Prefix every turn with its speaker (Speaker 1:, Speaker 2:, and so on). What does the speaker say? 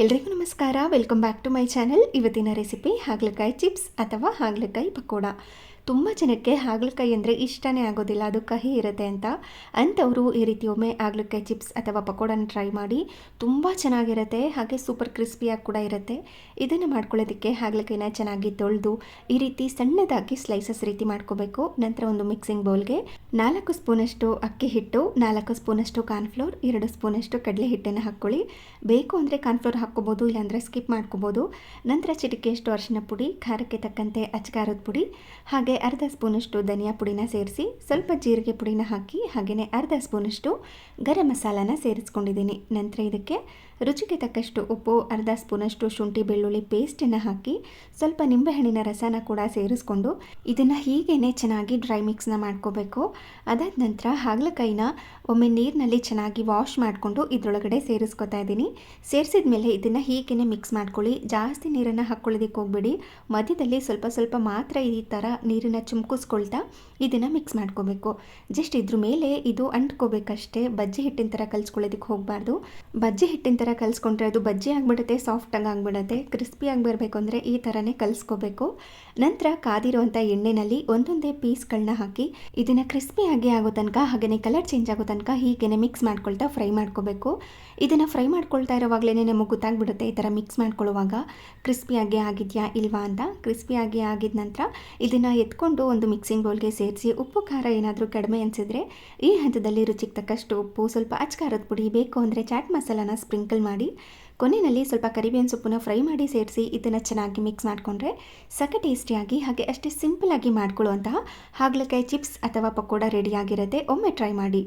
Speaker 1: ಎಲ್ರಿಗೂ ನಮಸ್ಕಾರ. Welcome back to my channel ಇವತ್ತಿನ ರೆಸಿಪಿ ಹಾಗಲಕಾಯಿ ಚಿಪ್ಸ್ ಅಥವಾ ಹಾಗಲಕಾಯಿ ಪಕೋಡ. ತುಂಬ ಜನಕ್ಕೆ ಹಾಗಲಕಾಯಿ ಅಂದರೆ ಇಷ್ಟನೇ ಆಗೋದಿಲ್ಲ, ಅದು ಕಹಿ ಇರುತ್ತೆ ಅಂತ. ಅಂಥವರು ಈ ರೀತಿ ಒಮ್ಮೆ ಹಾಗಲಕಾಯಿ ಚಿಪ್ಸ್ ಅಥವಾ ಪಕೋಡನ ಟ್ರೈ ಮಾಡಿ ತುಂಬ ಚೆನ್ನಾಗಿರುತ್ತೆ, ಹಾಗೆ ಸೂಪರ್ ಕ್ರಿಸ್ಪಿಯಾಗಿ ಕೂಡ ಇರುತ್ತೆ. ಇದನ್ನು ಮಾಡ್ಕೊಳ್ಳೋದಕ್ಕೆ ಹಾಗಲಕಾಯಿನ ಚೆನ್ನಾಗಿ ತೊಳೆದು ಈ ರೀತಿ ಸಣ್ಣದಾಗಿ ಸ್ಲೈಸಸ್ ರೀತಿ ಮಾಡ್ಕೋಬೇಕು. ನಂತರ ಒಂದು ಮಿಕ್ಸಿಂಗ್ ಬೌಲ್ಗೆ ನಾಲ್ಕು ಸ್ಪೂನಷ್ಟು ಅಕ್ಕಿ ಹಿಟ್ಟು, ನಾಲ್ಕು ಸ್ಪೂನಷ್ಟು ಕಾರ್ನ್ಫ್ಲೋರ್ ಎರಡು ಸ್ಪೂನಷ್ಟು ಕಡಲೆ ಹಿಟ್ಟನ್ನು ಹಾಕ್ಕೊಳ್ಳಿ. ಬೇಕು ಅಂದರೆ ಕಾರ್ನ್ಫ್ಲೋರ್ ಹಾಕ್ಕೋಬೋದು, ಇಲ್ಲಾಂದರೆ ಸ್ಕಿಪ್ ಮಾಡ್ಕೋಬೋದು. ನಂತರ ಚಿಟಿಕೆಯಷ್ಟು ಅರಿಶಿನ ಪುಡಿ, ಖಾರಕ್ಕೆ ತಕ್ಕಂತೆ ಅಚ್ಚಕಾರದ ಪುಡಿ, ಹಾಗೆ ಅರ್ಧ ಸ್ಪೂನಷ್ಟು ಧನಿಯಾ ಪುಡಿನ ಸೇರಿಸಿ ಸ್ವಲ್ಪ ಜೀರಿಗೆ ಪುಡಿನ ಹಾಕಿ ಹಾಗೆಯೇ ಅರ್ಧ ಸ್ಪೂನಷ್ಟು ಗರಂ ಮಸಾಲಾನ ಸೇರಿಸ್ಕೊಂಡಿದ್ದೀನಿ. ನಂತರ ಇದಕ್ಕೆ ರುಚಿಗೆ ತಕ್ಕಷ್ಟು ಉಪ್ಪು, ಅರ್ಧ ಸ್ಪೂನಷ್ಟು ಶುಂಠಿ ಬೆಳ್ಳುಳ್ಳಿ ಪೇಸ್ಟನ್ನು ಹಾಕಿ ಸ್ವಲ್ಪ ನಿಂಬೆಹಣ್ಣಿನ ರಸನ ಕೂಡ ಸೇರಿಸ್ಕೊಂಡು ಇದನ್ನು ಹೀಗೇ ಚೆನ್ನಾಗಿ ಡ್ರೈ ಮಿಕ್ಸ್ನ ಮಾಡ್ಕೋಬೇಕು. ಅದಾದ ನಂತರ ಹಾಗಲಕಾಯಿನ ಒಮ್ಮೆ ನೀರಿನಲ್ಲಿ ಚೆನ್ನಾಗಿ ವಾಶ್ ಮಾಡಿಕೊಂಡು ಇದರೊಳಗಡೆ ಸೇರಿಸ್ಕೊತಾ ಇದ್ದೀನಿ. ಸೇರಿಸಿದ ಮೇಲೆ ಇದನ್ನು ಹೀಗೇ ಮಿಕ್ಸ್ ಮಾಡ್ಕೊಳ್ಳಿ. ಜಾಸ್ತಿ ನೀರನ್ನು ಹಾಕ್ಕೊಳ್ಳೋದಕ್ಕೆ ಹೋಗ್ಬೇಡಿ. ಮಧ್ಯದಲ್ಲಿ ಸ್ವಲ್ಪ ಸ್ವಲ್ಪ ಮಾತ್ರ ಈ ಥರ ನೀರನ್ನು ಚುಮ್ಕಿಸ್ಕೊಳ್ತಾ ಇದನ್ನು ಮಿಕ್ಸ್ ಮಾಡ್ಕೋಬೇಕು. ಜಸ್ಟ್ ಇದ್ರ ಮೇಲೆ ಇದು ಅಂಟ್ಕೋಬೇಕಷ್ಟೇ. ಬಜ್ಜಿ ಹಿಟ್ಟಿನ ಥರ ಕಲಿಸ್ಕೊಳ್ಳೋದಕ್ಕೆ ಹೋಗಬಾರ್ದು. ಬಜ್ಜಿ ಹಿಟ್ಟಿನ ಥರ ಕಲಿಸ್ಕೊಂಡ್ರೆ ಅದು ಬಜ್ಜಿ ಆಗಿಬಿಡುತ್ತೆ ಸಾಫ್ಟಾಗಿ ಆಗಿಬಿಡುತ್ತೆ. ಕ್ರಿಸ್ಪಿಯಾಗಿ ಬರಬೇಕು ಅಂದರೆ ಈ ಥರನೇ ಕಲಿಸ್ಕೋಬೇಕು. ನಂತರ ಕಾದಿರುವಂಥ ಎಣ್ಣೆನಲ್ಲಿ ಒಂದೊಂದೇ ಪೀಸ್ಗಳನ್ನ ಹಾಕಿ ಇದನ್ನು ಕ್ರಿಸ್ಪಿಯಾಗಿ ಆಗೋ ತನಕ ಹಾಗೆಯೇ ಕಲರ್ ಚೇಂಜ್ ಆಗೋ ತನಕ ಹೀಗೇ ಮಿಕ್ಸ್ ಮಾಡ್ಕೊಳ್ತಾ ಫ್ರೈ ಮಾಡ್ಕೋಬೇಕು. ಇದನ್ನು ಫ್ರೈ ಮಾಡ್ಕೊಳ್ತಾ ಇರೋವಾಗಲೇ ನಮಗೆ ಗೊತ್ತಾಗ್ಬಿಡುತ್ತೆ ಈ ಥರ ಮಿಕ್ಸ್ ಮಾಡ್ಕೊಳ್ಳುವಾಗ ಕ್ರಿಸ್ಪಿಯಾಗಿ ಆಗಿದೆಯಾ ಇಲ್ವಾ ಅಂತ. ಕ್ರಿಸ್ಪಿಯಾಗಿ ಆಗಿದ ನಂತರ ಇದನ್ನು ಎತ್ಕೊಂಡು ಒಂದು ಮಿಕ್ಸಿಂಗ್ ಬೌಲ್ಗೆ ಸೇರಿಸಿ ಉಪ್ಪು, ಖಾರ ಏನಾದರೂ ಕಡಿಮೆ ಅನಿಸಿದ್ರೆ ಈ ಹಂತದಲ್ಲಿ ರುಚಿಗೆ ತಕ್ಕಷ್ಟು ಉಪ್ಪು, ಸ್ವಲ್ಪ ಅಚ್ಕಾರದ ಪುಡಿ ಬೇಕು ಅಂದರೆ ಚಾಟ್ ಮಸಾಲಾನ ಸ್ಪ್ರಿಂಕಲ್ ಮಾಡಿ, ಕೊನೆಯಲ್ಲಿ ಸ್ವಲ್ಪ ಕರಿಬೇವಿನ ಸೊಪ್ಪನ್ನ ಫ್ರೈ ಮಾಡಿ ಸೇರಿಸಿ ಇದನ್ನು ಚೆನ್ನಾಗಿ ಮಿಕ್ಸ್ ಮಾಡಿಕೊಂಡ್ರೆ ಸಖ ಟೇಸ್ಟಿಯಾಗಿ ಹಾಗೆ ಅಷ್ಟೇ ಸಿಂಪಲಾಗಿ ಮಾಡ್ಕೊಳ್ಳುವಂತಹ ಹಾಗಲಕಾಯಿ ಚಿಪ್ಸ್ ಅಥವಾ ಪಕೋಡ ರೆಡಿಯಾಗಿರುತ್ತೆ ಒಮ್ಮೆ ಟ್ರೈ ಮಾಡಿ.